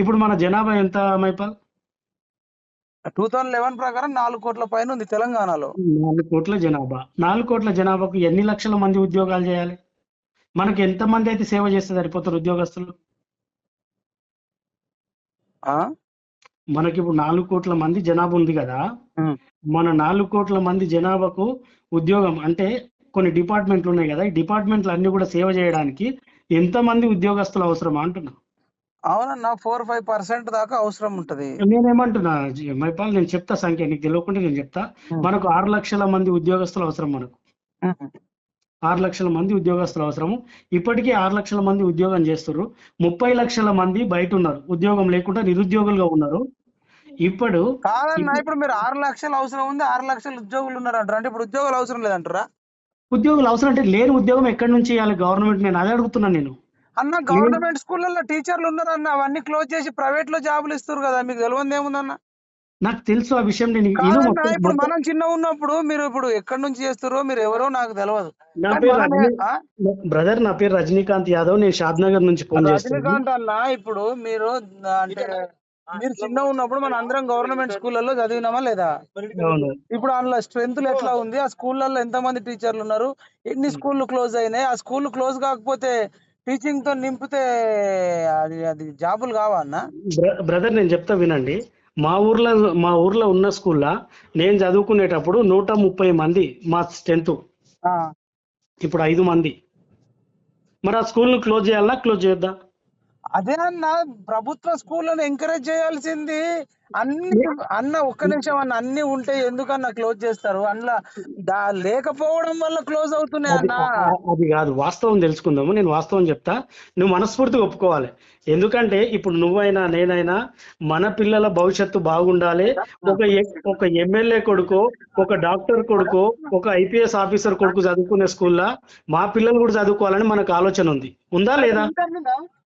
ఇప్పుడు మన జనాభా ఎంత మైపాల్? టూ థౌజండ్ లెవెన్ ప్రకారం నాలుగు కోట్ల పైన ఉంది తెలంగాణలో. నాలుగు కోట్ల జనాభా. నాలుగు కోట్ల జనాభాకు ఎన్ని లక్షల మంది ఉద్యోగాలు చేయాలి? మనకి ఎంత మంది అయితే సేవ చేస్తే సరిపోతారు ఉద్యోగస్తులు? మనకి ఇప్పుడు నాలుగు కోట్ల మంది జనాభా ఉంది కదా. మన నాలుగు కోట్ల మంది జనాభాకు ఉద్యోగం అంటే కొన్ని డిపార్ట్మెంట్లు ఉన్నాయి కదా. ఈ డిపార్ట్మెంట్లు అన్ని కూడా సేవ చేయడానికి ఎంత మంది ఉద్యోగస్తులు అవసరమా అంటున్నా. అవునన్నా ఫోర్ ఫైవ్ పర్సెంట్ దాకా అవసరం ఉంటది. నేనేమంటున్నా మైపాల్ నేను చెప్తా సంఖ్య నీకు తెలియకుండా నేను చెప్తా. మనకు ఆరు లక్షల మంది ఉద్యోగస్తులు అవసరం మనకు. ఆరు లక్షల మంది ఉద్యోగస్తులు అవసరము. ఇప్పటికీ ఆరు లక్షల మంది ఉద్యోగం చేస్తున్నారు ముప్పై లక్షల మంది బయట ఉన్నారు. ఉద్యోగం లేకుండా నిరుద్యోగులుగా ఉన్నారు. ఇప్పుడు కాదన్నా ఇప్పుడు- ఇప్పుడు మీరు ఆరు లక్షలు అవసరం ఉంది ఆరు లక్షల ఉద్యోగులు ఉన్నారు అంటారు అంటే ఇప్పుడు ఉద్యోగాలు అవసరం లేదంటారా ఉద్యోగులు అవసరం అంటే లేని ఉద్యోగం ఎక్కడి నుంచి ఇవ్వాలి గవర్నమెంట్ నేను అదే అడుగుతున్నాను నేను. అన్న గవర్నమెంట్ స్కూళ్ళల్లో టీచర్లు ఉన్నారు అన్న. అవన్నీ క్లోజ్ చేసి ప్రైవేట్లో జాబులు ఇస్తారు కదా. మీకు తెలియదు ఏముందన్న? నాకు తెలుసు ఆ విషయం. నేను ఇప్పుడు మనం చిన్న ఉన్నప్పుడు మీరు ఇప్పుడు ఎక్కడి నుంచి చేస్తారో మీరు ఎవరో నాకు తెలియదు నా పేరు? బ్రదర్ నా పేరు రజనీకాంత్ యాదవ్. నేను షాద్ నగర్ నుంచి ఫోన్ రజనీకాంత్ అన్న ఇప్పుడు మీరు అంటే మీరు చిన్న ఉన్నప్పుడు మన అందరం గవర్నమెంట్ స్కూళ్ళల్లో చదివినామా లేదా? ఇప్పుడు అందులో స్ట్రెంత్ ఎట్లా ఉంది? ఆ స్కూళ్ళల్లో ఎంత మంది టీచర్లు ఉన్నారు? ఎన్ని స్కూళ్ళు క్లోజ్ అయినాయి? ఆ స్కూల్ క్లోజ్ కాకపోతే టీచింగ్తో నింపితే అది అది జాబులు కావా అన్న? బ్ర- బ్రదర్ నేను చెప్తా వినండి. మా ఊర్లో మా ఊర్లో ఉన్న స్కూల్లో నేను చదువుకునేటప్పుడు నూట ముప్పై మంది మా స్ట్రెంత్. ఇప్పుడు ఐదు మంది. మరి ఆ స్కూల్ను క్లోజ్ చేయాలా? క్లోజ్ చేద్దా అదే అన్న ప్రభుత్వ స్కూళ్ళను ఎంకరేజ్ చేయాల్సింది అన్ని అన్న ఒక్క నిమిషం అన్న అన్ని ఉంటే ఎందుకన్నా క్లోజ్ చేస్తారు? అందులో దా లేకపోవడం వల్ల క్లోజ్ అవుతున్నాయి అది అన్న. అది కాదు. వాస్తవం తెలుసుకుందాము. నేను వాస్తవం చెప్తా. నువ్వు మనస్ఫూర్తిగా ఒప్పుకోవాలి. ఎందుకంటే ఇప్పుడు నువ్వైనా నేనైనా మన పిల్లల భవిష్యత్తు బాగుండాలి. ఒక ఒక ఎమ్మెల్యే కొడుకు ఒక డాక్టర్ కొడుకు ఒక ఐపీఎస్ ఆఫీసర్ కొడుకు చదువుకునే స్కూల్లో మా పిల్లలు కూడా చదువుకోవాలని మనకు ఆలోచన ఉంది. ఉందా లేదా?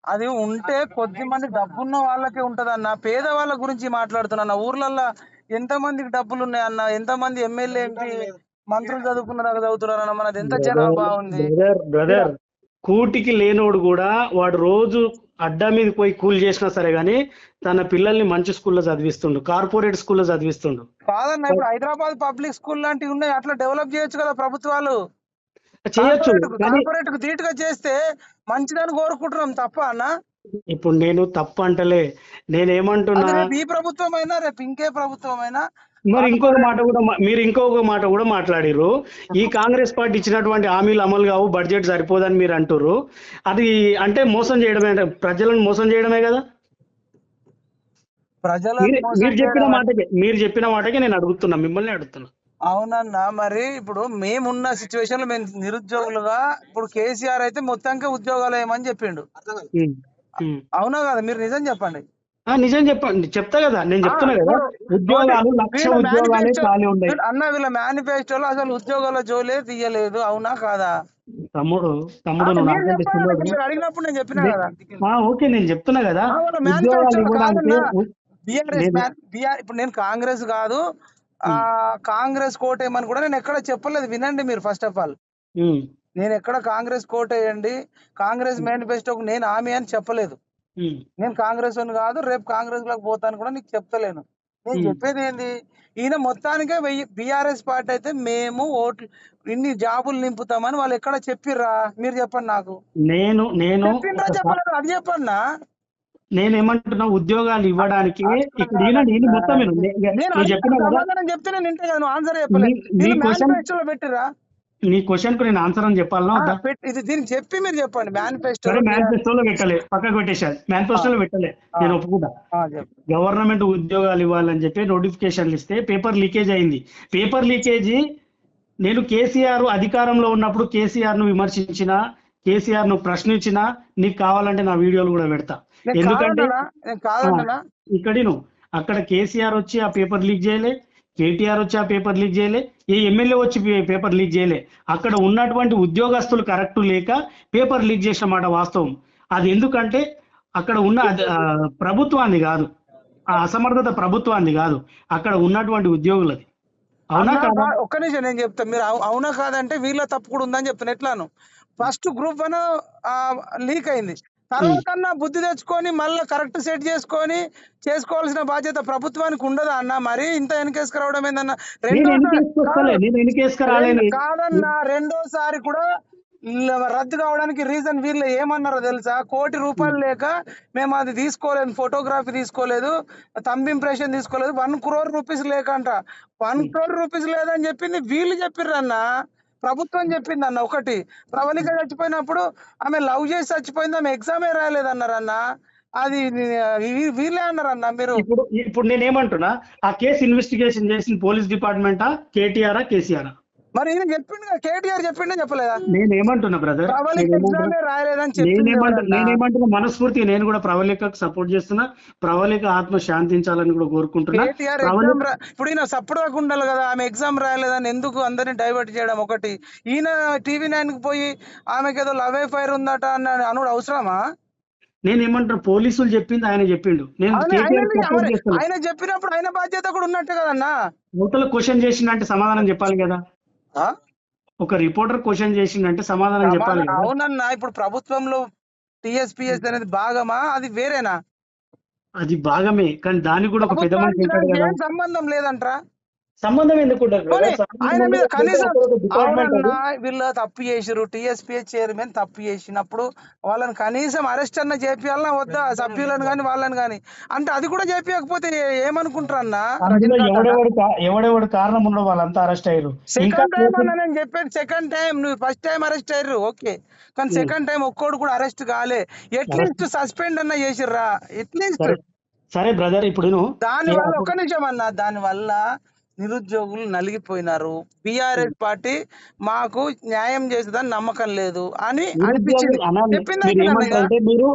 అది ఉంటే కొద్ది మంది డబ్బున్న వాళ్ళకే ఉంటదన్న. పేద వాళ్ళ గురించి మాట్లాడుతున్నా. ఊర్లల్లో ఎంత మందికి డబ్బులు ఉన్నాయన్న ఎంత మంది ఎమ్మెల్యే ఎంపీ మంత్రులు చదువుకున్నారు చదువుతున్నారన్న మనది ఎంత జనాభా ఉంది బ్రదర్ బ్రదర్ కూటికి లేనోడు కూడా వాడు రోజు అడ్డా మీద పోయి కూలి చేసినా సరే గానీ తన పిల్లల్ని మంచి స్కూల్లో చదివిస్తుండు. కార్పొరేట్ స్కూల్లో చదివిస్తుండు. కాదన్న ఇప్పుడు హైదరాబాద్ పబ్లిక్ స్కూల్ లాంటివి ఉన్నాయి. అట్లా డెవలప్ చేయొచ్చు కదా ప్రభుత్వాలు. చేయొచ్చు కార్పొరేట్కు ధీటుగా చేస్తే మంచిదని కోరుకుంటున్నాం తప్ప అన్న. ఇప్పుడు నేను తప్పు అంటలే. నేనేమంటున్నా? ఈ ప్రభుత్వం అయినా రేపు ఇంకే ప్రభుత్వం అయినా మరి ఇంకొక మాట కూడా మీరు ఇంకొక మాట కూడా మాట్లాడిర్రు. ఈ కాంగ్రెస్ పార్టీ ఇచ్చినటువంటి హామీలు అమలు కావు బడ్జెట్ సరిపోదని మీరు అంటుర్రు. అది అంటే మోసం చేయడమే అంటే ప్రజలను మోసం చేయడమే కదా? ప్రజలకు మీరు చెప్పిన మాటకి మీరు చెప్పిన మాటకి నేను అడుగుతున్నా మిమ్మల్ని అడుగుతున్నా. అవునన్నా మరి ఇప్పుడు మేమున్న సిచ్యువేషన్లో మేము నిరుద్యోగులుగా ఇప్పుడు కేసీఆర్ అయితే మొత్తానికి ఉద్యోగాలు ఏమని చెప్పిండు. అవునా కదా? మీరు నిజం చెప్పండి. నిజం చెప్పండి. చెప్తా కదా నేను చెప్తున్నా కదా. ఉద్యోగాలు లక్ష ఉద్యోగాలే ఖాళీ ఉన్నాయి. అన్న వీళ్ళ మేనిఫెస్టోలో అసలు ఉద్యోగాల జోలే తీయలేదు అవునా కాదా? తమ్ముడు తమ్ముడు అడిగినప్పుడు నేను చెప్పినా కదా? ఓకే నేను చెప్తున్నా కదా. ఉద్యోగాలు ఇవ్వడానికి ఇప్పుడు నేను కాంగ్రెస్ కాదు కాంగ్రెస్ కోటేయమని కూడా నేను ఎక్కడ చెప్పలేదు. వినండి మీరు ఫస్ట్ ఆఫ్ ఆల్. నేను ఎక్కడ కాంగ్రెస్ కోటేయండి కాంగ్రెస్ మేనిఫెస్టోకు నేను హామీ అని చెప్పలేదు. నేను కాంగ్రెస్ అని కాదు రేపు కాంగ్రెస్లోకి పోతాను కూడా నీకు చెప్తలేను. నేను. చెప్పేది ఏంది? ఈయన మొత్తానికే వెయ్యి బీఆర్ఎస్ పార్టీ అయితే మేము ఓట్లు ఇన్ని జాబులు నింపుతామని వాళ్ళు ఎక్కడ చెప్పిర్రా? మీరు చెప్పండి నాకు. నేను నేను అది చెప్పన్నా? నేను ఏమంటున్నా ఉద్యోగాలు ఇవ్వడానికి ఇక్కడ నేను మొత్తం. నే- నేను చెప్తే నేను ఆన్సర్ చెప్పలేదు క్వశ్చన్ మేనిఫెస్టోలో పెట్టిరా? నీ క్వశ్చన్కు నేను ఆన్సర్ అని చెప్పాలనా ఇది దీనికి చెప్పి మీరు చెప్పండి మేనిఫెస్టో మేనిఫెస్టోలో పెట్టలే పక్కకు పెట్టేశారు. మేనిఫెస్టోలో పెట్టలే నేను ఒప్పుకుంటా. గవర్నమెంట్ ఉద్యోగాలు ఇవ్వాలని చెప్పి నోటిఫికేషన్లు ఇస్తే పేపర్ లీకేజ్ అయింది. పేపర్ లీకేజీ నేను కేసీఆర్ అధికారంలో ఉన్నప్పుడు కేసీఆర్ను విమర్శించిన కేసీఆర్ను ప్రశ్నించిన నీకు కావాలంటే నా వీడియోలు కూడా పెడతా. ఎందుకంటే నేను కాదన్నా ఇక్కడి నువ్వు. అక్కడ కేసీఆర్ వచ్చి ఆ పేపర్ లీక్ చేయలే కేటీఆర్ వచ్చి ఆ పేపర్ లీక్ చేయలే ఏ ఎమ్మెల్యే వచ్చి పేపర్ లీక్ చేయలే. అక్కడ ఉన్నటువంటి ఉద్యోగస్తులు కరెక్ట్ లేక పేపర్ లీక్ చేసిన మాట వాస్తవం. అది ఎందుకంటే అక్కడ ఉన్న ప్రభుత్వాన్ని కాదు. ఆ అసమర్థత ప్రభుత్వాన్ని కాదు. అక్కడ ఉన్నటువంటి ఉద్యోగులది అవునా కాదా? ఒక్క నిమిషం నేను చెప్తాను మీరు అవు- అవునా కాదంటే వీళ్ళ తప్పు కూడా ఉందని చెప్తాను ఎట్లాను? ఫస్ట్ గ్రూప్ వన్ లీక్ అయింది. తర్వాత అన్న బుద్ధి తెచ్చుకొని మళ్ళీ కరెక్ట్ సెట్ చేసుకొని చేసుకోవాల్సిన బాధ్యత ప్రభుత్వానికి ఉండదా అన్న? మరి ఇంత వెనకేసుకు రావడం ఏందన్న? నేను రెండోసారి వెనకేసుకొస్తలే నేను వెనకేసుకురాలేని రెండు- కాదన్నా రెండోసారి కూడా రద్దు కావడానికి రీజన్ వీళ్ళు ఏమన్నారో తెలుసా? కోటి రూపాయలు లేక మేము అది తీసుకోలేదు ఫోటోగ్రఫీ తీసుకోలేదు తంబ్ ఇంప్రెషన్ తీసుకోలేదు వన్ క్రోర్ రూపీస్ లేక అంట. వన్ క్రోర్ రూపీస్ లేదని చెప్పింది వీళ్ళు చెప్పిర్రు అన్న ప్రభుత్వం చెప్పింది అన్న ఒకటి. ప్రవళిక చచ్చిపోయినప్పుడు ఆమె లవ్ చేసి చచ్చిపోయింది ఆమె ఎగ్జామే రాయలేదన్నారన్న అది వీళ్ళే అన్నారన్న మీరు. ఇప్పుడు ఇప్పుడు నేను ఏమంటున్నా ఆ కేసు ఇన్వెస్టిగేషన్ చేసిన పోలీస్ డిపార్ట్మెంటా కేటీఆర్ కేసీఆర్? మరి ఈయన చెప్పిండు కేటీఆర్ చెప్పిండే చెప్పలేదా? నేను ఏమంటున్నా బ్రదర్ రాయలేదని నేనేమంటున్నా మనస్ఫూర్తిగా నేను కూడా ప్రవళికకు సపోర్ట్ చేస్తున్నా. ప్రవళిక ఆత్మ శాంతించాలని కూడా కోరుకుంటున్నా. ఇప్పుడు ఈయన సప్పుడు ఉండాలి కదా ఆమె ఎగ్జామ్ రాయలేదని ఎందుకు అందరిని డైవర్ట్ చేయడం ఒకటి? ఈయన టీవీ నైన్కి పోయి ఆమెకి ఏదో లవ్ ఫైర్ ఉందట అన్న అనుడు అవసరమా? నేను ఏమంటున్నా పోలీసులు చెప్పింది ఆయన చెప్పిండు. నేను ఆయన- సపోర్ట్ చెప్పినప్పుడు ఆయన బాధ్యత కూడా ఉన్నట్టే కదన్నా? అవతల క్వశ్చన్ చేసిందంటే సమాధానం చెప్పాలి కదా? ఒక రిపోర్టర్ క్వశ్చన్ చేసిందంటే సమాధానం చెప్పాలి అవునన్నా ఇప్పుడు ప్రభుత్వంలో టిఎస్పిఎస్ అనేది భాగమా? అది వేరేనా? అది భాగమే కానీ దానికి కూడా ఒక పెద్ద సంబంధం లేదంట్రా? సంబంధం ఎందుకు ఆయన మీద. కనీసం వీళ్ళు తప్పు చేసిరు టిఎస్పిఎస్ చైర్మన్ తప్పు చేసినప్పుడు వాళ్ళని కనీసం అరెస్ట్ అన్న చేపియాలన్నా వద్దా? సభ్యులను కానీ వాళ్ళని కానీ అంటే అది కూడా చేపియకపోతే ఏమనుకుంటారన్నా? ఎవడెవడు కారణం ఉన్నో వాళ్ళంతా అరెస్ట్ అయ్యారు. సెకండ్ టైం అన్న నేను చెప్పేది సెకండ్ టైం నువ్వు ఫస్ట్ టైం అరెస్ట్ అయ్యారు ఓకే. కానీ సెకండ్ టైం ఒక్కోడు కూడా అరెస్ట్ కాలే. ఎట్లీస్ట్ సస్పెండ్ అన్న చేసిర్రా? ఎట్లీస్ట్ సరే బ్రదర్ ఇప్పుడు దాని వల్ల ఒక్క నిమిషం అన్న దాని వల్ల నిరుద్యోగులు నలిగిపోయినారు. బిఆర్ఎస్ పార్టీ మాకు న్యాయం చేసేదని నమ్మకం లేదు అని నిరుద్యోగులు మీరు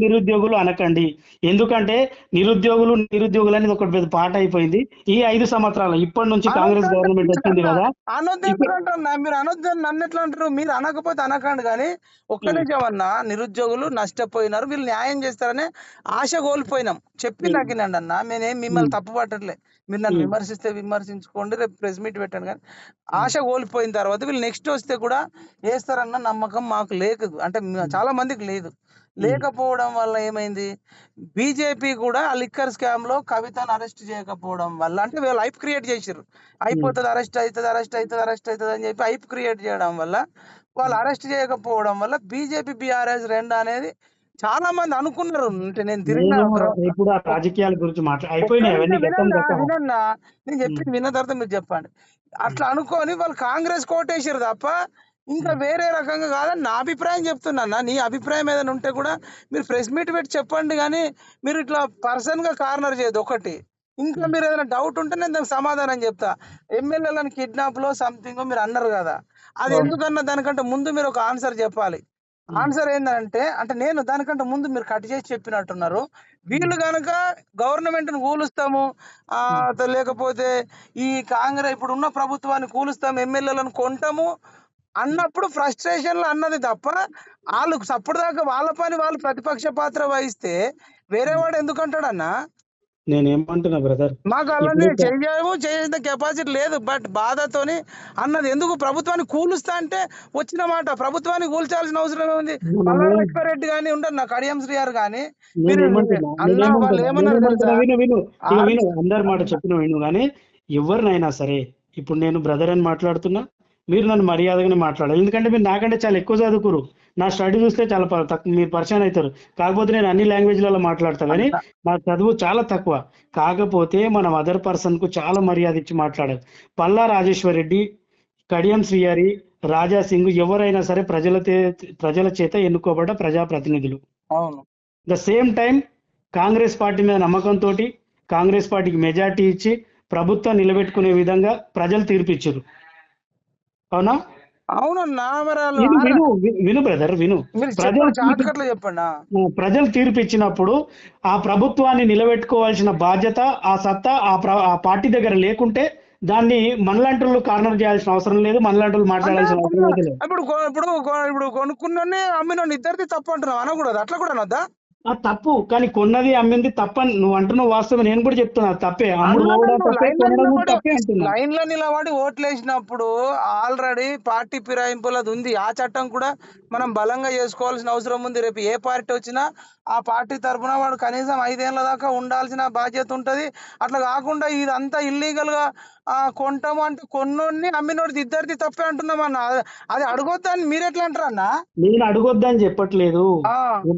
నిరుద్యోగులు. అనకండి. ఎందుకంటే నిరుద్యోగులు నిరుద్యోగులు అనేది ఒక పెద్ద పాట అయిపోయింది. ఈ ఐదు సంవత్సరాలు ఇప్పటి నుంచి కాంగ్రెస్ గవర్నమెంట్ వచ్చింది కదా. అనొద్దు ఎందుకు అంటున్నా మీరు అనొద్దు అని నన్ను ఎట్లా అంటారు? మీరు అనకపోతే అనకండి కానీ ఒక్క నిమిషం అన్న నిరుద్యోగులు నష్టపోయినారు. వీళ్ళు న్యాయం చేస్తారనే ఆశ కోల్పోయినాం. చెప్పి తగ్గినండి అన్న నేనేం మిమ్మల్ని తప్పు పట్టట్లే. మీరు నన్ను విమర్శిస్తే విమర్శించుకోండి రేపు ప్రెస్ మీట్ పెట్టండి కానీ ఆశ కోల్పోయిన తర్వాత వీళ్ళు నెక్స్ట్ వస్తే కూడా వేస్తారన్న నమ్మకం మాకు లేదు అంటే చాలా మందికి లేదు. లేకపోవడం వల్ల ఏమైంది? బీజేపీ కూడా ఆ లిక్కర్ స్కామ్లో కవితను అరెస్ట్ చేయకపోవడం వల్ల అంటే వీళ్ళు హైప్ క్రియేట్ చేసిర్రు. అయిపోతుంది అరెస్ట్ అవుతుంది అరెస్ట్ అవుతుంది అరెస్ట్ అవుతుంది అని చెప్పి హైప్ క్రియేట్ చేయడం వల్ల వాళ్ళు అరెస్ట్ చేయకపోవడం వల్ల బీజేపీ బీఆర్ఎస్ రెండు అనేది చాలా మంది అనుకున్నారు. అంటే నేను ఇప్పుడు ఆ రాజకీయాల గురించి వినన్నా నేను చెప్పింది విన్న తర్వాత మీరు చెప్పండి. అట్లా అనుకొని వాళ్ళు కాంగ్రెస్ కోటేసారు తప్ప ఇంకా వేరే రకంగా కాదని నా అభిప్రాయం చెప్తున్నా నీ అభిప్రాయం ఏదైనా ఉంటే కూడా మీరు ప్రెస్ మీట్ పెట్టి చెప్పండి కానీ మీరు ఇట్లా పర్సన్గా కార్నర్ చేయదు ఒకటి. ఇంకా మీరు ఏదైనా డౌట్ ఉంటే నేను దానికి సమాధానం చెప్తా. ఎమ్మెల్యేలను కిడ్నాప్లో సంథింగ్ మీరు అన్నారు కదా. అది ఎందుకన్నా దానికంటే ముందు మీరు ఒక ఆన్సర్ చెప్పాలి. ఆన్సర్ ఏంటంటే అంటే నేను దానికంటే ముందు మీరు కట్ చేసి చెప్పినట్టున్నారు. వీళ్ళు కనుక గవర్నమెంట్ను కూలుస్తాము ఆ త- లేకపోతే ఈ కాంగ్రెస్ ఇప్పుడు ఉన్న ప్రభుత్వాన్ని కూలుస్తాము ఎమ్మెల్యేలను కొంటాము అన్నప్పుడు ఫ్రస్ట్రేషన్లో అన్నది తప్ప వాళ్ళు దాకా వాళ్ళ పని వాళ్ళు ప్రతిపక్ష పాత్ర వహిస్తే వేరే వాడు ఎందుకు అంటాడన్నా నేను ఏమంటున్నా బ్రదర్ మాకు అలానే చెయ్యము చేసే కెపాసిటీ లేదు. బట్ బాధతోని అన్నది ఎందుకు ప్రభుత్వాన్ని కూలుస్తా అంటే వచ్చిన మాట. ప్రభుత్వాన్ని కూల్చాల్సిన అవసరం ఉంది లక్ష్మారెడ్డి కానీ ఉంటారు నా కడియం కానీ ఇక ఆర్- విను అందరి మాట చెప్పిన విను కానీ ఎవరినైనా సరే ఇప్పుడు నేను బ్రదర్ అని మాట్లాడుతున్నా మీరు నన్ను మర్యాదగానే మాట్లాడాలి. ఎందుకంటే మీరు నాకంటే చాలా ఎక్కువ చదువుకురు నా స్టడీ చూస్తే చాలా మీరు పరిచయం అవుతారు. కాకపోతే నేను అన్ని లాంగ్వేజ్లలో మాట్లాడతా కానీ నా చదువు చాలా తక్కువ. కాకపోతే మనం అదర్ పర్సన్కు చాలా మర్యాద ఇచ్చి మాట్లాడాలి పల్లా రాజేశ్వర్ రెడ్డి కడియం శ్రీహరి రాజా సింగ్ ఎవరైనా సరే ప్రజల ప్రజల చేత ఎన్నుకోబడ్డ ప్రజాప్రతినిధులు. అవును. The same time Congress party మీద నమ్మకంతో కాంగ్రెస్ పార్టీకి మెజార్టీ ఇచ్చి ప్రభుత్వం నిలబెట్టుకునే విధంగా ప్రజలు తీర్పిచ్చారు. అవునా? వాళ్ళు విను విను బ్రదర్ విను. ప్రజలు చెప్పండి ప్రజలు తీర్పు ఇచ్చినప్పుడు ఆ ప్రభుత్వాన్ని నిలబెట్టుకోవాల్సిన బాధ్యత ఆ సత్తా ఆ ప్ర- ఆ పార్టీ దగ్గర లేకుంటే దాన్ని మనలాంటి కార్నర్ చేయాల్సిన అవసరం లేదు మనలాంటి మాట్లాడాల్సిన అవసరం లేదు. ఇప్పుడు ఇప్పుడు ఇప్పుడు కొనుక్కున్నోని అమ్మినోని ఇద్దరిది తప్పు అంటున్నావు అనకూడదు అట్లా కూడా అనొద్దా? ఆ తప్పు కానీ కొన్నది అమ్మింది తప్పని నువ్వు అంటున్నావు వాస్తవం నేను కూడా చెప్తున్నా తప్పే. అన్న, అంటున్నా లైన్లో నిలబడి. ఓట్లు వేసినప్పుడు ఆల్రెడీ పార్టీ ఫిరాయింపులది ఉంది. ఆ చట్టం కూడా మనం బలంగా చేసుకోవాల్సిన అవసరం ఉంది. రేపు ఏ పార్టీ వచ్చినా ఆ పార్టీ తరఫున వాడు కనీసం ఐదేళ్ళ దాకా ఉండాల్సిన బాధ్యత ఉంటది. అట్లా కాకుండా ఇదంతా ఇల్లీగల్గా ఆ, కొంటాము అంటే కొన్నోడిని అమ్మినోడిది ఇద్దరిది తప్పే అంటున్నామన్న. అది అడగొద్దని మీరు ఎట్లా అంటారు అన్న? నేను అడగొద్దని చెప్పట్లేదు.